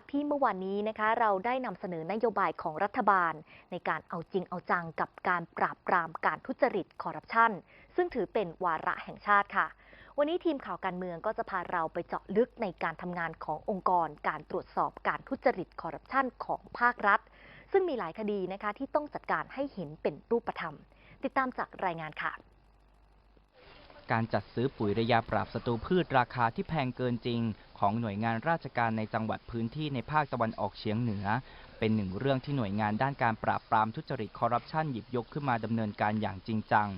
จากที่เมื่อวานนี้นะคะเราได้นำเสนอนโยบายของรัฐบาล ในการเอาจริงเอาจังกับการปราบปรามการทุจริตคอร์รัปชันซึ่งถือเป็นวาระแห่งชาติค่ะ วันนี้ทีมข่าวการเมืองก็จะพาเราไปเจาะลึกในการทำงานขององค์กร การตรวจสอบการทุจริตคอร์รัปชันของภาครัฐ ซึ่งมีหลายคดีนะคะที่ต้องจัดการให้เห็นเป็นรูปธรรม ติดตามจากรายงานค่ะ การจัดซื้อปุ๋ยระยะปราบศัตรูพืชราคาที่แพงเกินจริง ของหน่วยงานราชการในจังหวัดพื้นที่ในภาคตะวันออกเฉียงเหนือ เป็นหนึ่งเรื่องที่หน่วยงานด้านการปราบปรามทุจริตคอร์รัปชันหยิบยกขึ้นมาดำเนินการอย่างจริงจัง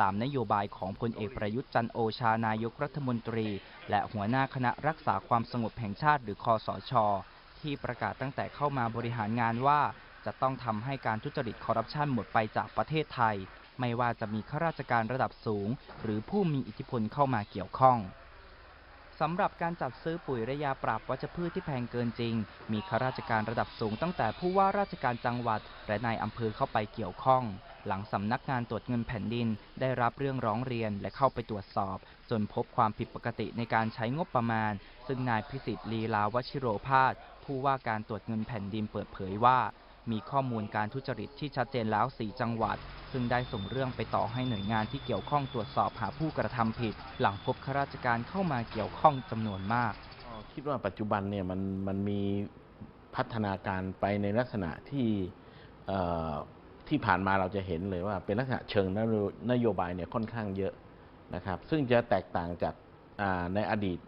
ตามนโยบายของพลเอกประยุทธ์จันโอชานายกรัฐมนตรี และหัวหน้าคณะรักษาความสงบแห่งชาติหรือคอสช ที่ประกาศตั้งแต่เข้ามาบริหารงานว่า จะต้องทำให้การทุจริตคอร์รัปชันหมดไปจากประเทศไทย ไม่ว่าจะมีข้าราชการระดับสูง หรือผู้มีอิทธิพลเข้ามาเกี่ยวข้องสำหรับการจัดซื้อปุ๋ยระยาปราบวัชพืชที่แพงเกินจริง มีข้าราชการระดับสูงตั้งแต่ผู้ว่าราชการจังหวัด และนายอำเภอเข้าไปเกี่ยวข้อง หลังสำนักงานตรวจเงินแผ่นดิน ได้รับเรื่องร้องเรียนและเข้าไปตรวจสอบ จนพบความผิดปกติในการใช้งบประมาณ ซึ่งนายพิสิทธิ์ลีลาวชิโรภาสผู้ว่าการตรวจเงินแผ่นดินเปิดเผยว่า มีข้อมูลการทุจริตที่ชัดเจนแล้ว 4 จังหวัด ซึ่งได้ส่งเรื่องไปต่อให้หน่วยงานที่เกี่ยวข้องตรวจสอบหาผู้กระทำผิด หลังพบข้าราชการเข้ามาเกี่ยวข้องจำนวนมากคิดว่าปัจจุบันเนี่ยมันมันมีพัฒนาการไปในลักษณะที่ที่ผ่านมาเราจะเห็นเลยว่าเป็นลักษณะเชิงนโยบายเนี่ยค่อนข้างเยอะนะครับ ซึ่งจะแตกต่างจากในอดีต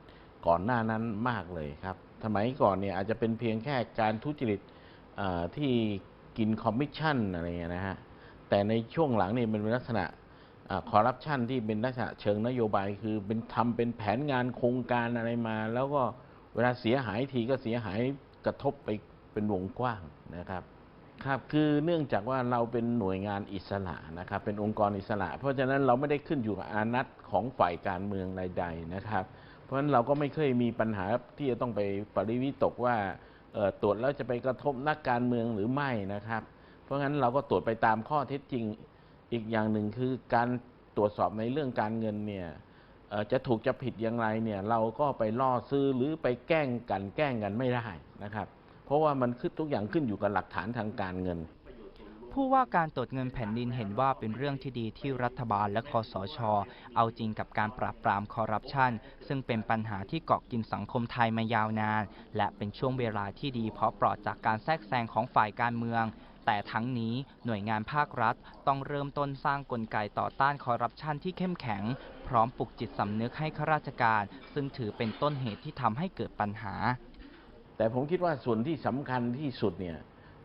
ก่อนหน้านั้นมากเลยครับสมัยก่อนเนี่ยอาจจะเป็นเพียงแค่การทุจริต ที่กินคอมมิชชั่นอะไรเงี้ยนะฮะ แต่ในช่วงหลังนี่มันเป็นลักษณะคอร์รัปชันที่เป็นลักษณะเชิงนโยบาย คือเป็นทำเป็นแผนงานโครงการอะไรมา แล้วก็เวลาเสียหายทีก็เสียหายกระทบไปเป็นวงกว้างนะครับครับคือเนื่องจากว่าเราเป็นหน่วยงานอิสระนะครับ เป็นองค์กรอิสระ เพราะฉะนั้นเราไม่ได้ขึ้นอยู่กับอานัตของฝ่ายการเมืองใด ๆนะครับ เพราะฉะนั้นเราก็ไม่เคยมีปัญหาที่จะต้องไปปริวิตกว่า ตรวจแล้วจะไปกระทบนักการเมืองหรือไม่นะครับ เพราะงั้นเราก็ตรวจไปตามข้อเท็จจริงอีกอย่างหนึ่งคือการตรวจสอบในเรื่องการเงินเนี่ยจะถูกจะผิดอย่างไรเนี่ยเราก็ไปล่อซื้อหรือไปแกล้งกันแกล้งกันไม่ได้นะครับ เพราะว่ามันขึ้นทุกอย่างขึ้นอยู่กับหลักฐานทางการเงิน ผู้ว่าการตรวจเงินแผ่นดินเห็นว่าเป็นเรื่องที่ดีที่รัฐบาลและคอสช เอาจริงกับการปราบปรามคอร์รัปชัน ซึ่งเป็นปัญหาที่เกาะกินสังคมไทยมายาวนาน และเป็นช่วงเวลาที่ดีเพราะปลอดจากการแทรกแซงของฝ่ายการเมือง แต่ทั้งนี้หน่วยงานภาครัฐต้องเริ่มต้นสร้างกลไกต่อต้านคอร์รัปชันที่เข้มแข็ง พร้อมปลุกจิตสำนึกให้ข้าราชการ ซึ่งถือเป็นต้นเหตุที่ทำให้เกิดปัญหา แต่ผมคิดว่าส่วนที่สำคัญที่สุดเนี่ย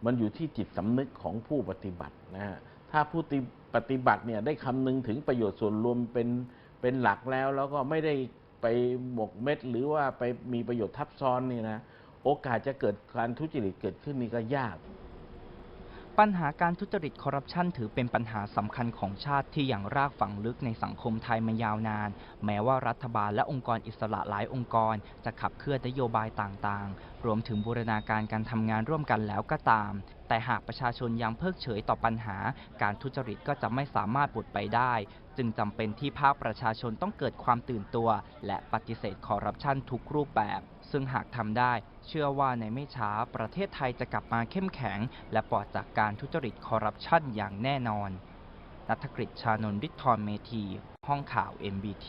มันอยู่ที่จิตสำนึกของผู้ปฏิบัตินะฮะถ้าผู้ปฏิบัติเนี่ยได้คำนึงถึงประโยชน์ส่วนรวมเป็นเป็นหลักแล้ว แล้วก็ไม่ได้ไปหมกเม็ด หรือว่าไปมีประโยชน์ทับซ้อนนี่นะโอกาสจะเกิดการทุจริตเกิดขึ้นนี่ก็ยาก ปัญหาการทุจริตคอร์รัปชันถือเป็นปัญหาสำคัญของชาติที่อย่างรากฝังลึกในสังคมไทยมายาวนาน แม้ว่ารัฐบาลและองค์กรอิสระหลายองค์กร จะขับเคลื่อนนโยบายต่างๆ รวมถึงบูรณาการการทำงานร่วมกันแล้วก็ตาม แต่หากประชาชนยังเพิกเฉยต่อปัญหา การทุจริตก็จะไม่สามารถบุดไปได้ จึงจำเป็นที่ภาคประชาชนต้องเกิดความตื่นตัว และปฏิเสธคอร์รัปชันทุกรูปแบบ ซึ่งหากทำได้ เชื่อว่าในไม่ช้าประเทศไทยจะกลับมาเข้มแข็ง และปลอดจากการทุจริตคอร์รัปชันอย่างแน่นอนนัทกฤษชานนท์ฤทธรเมธี ห้องข่าว MBT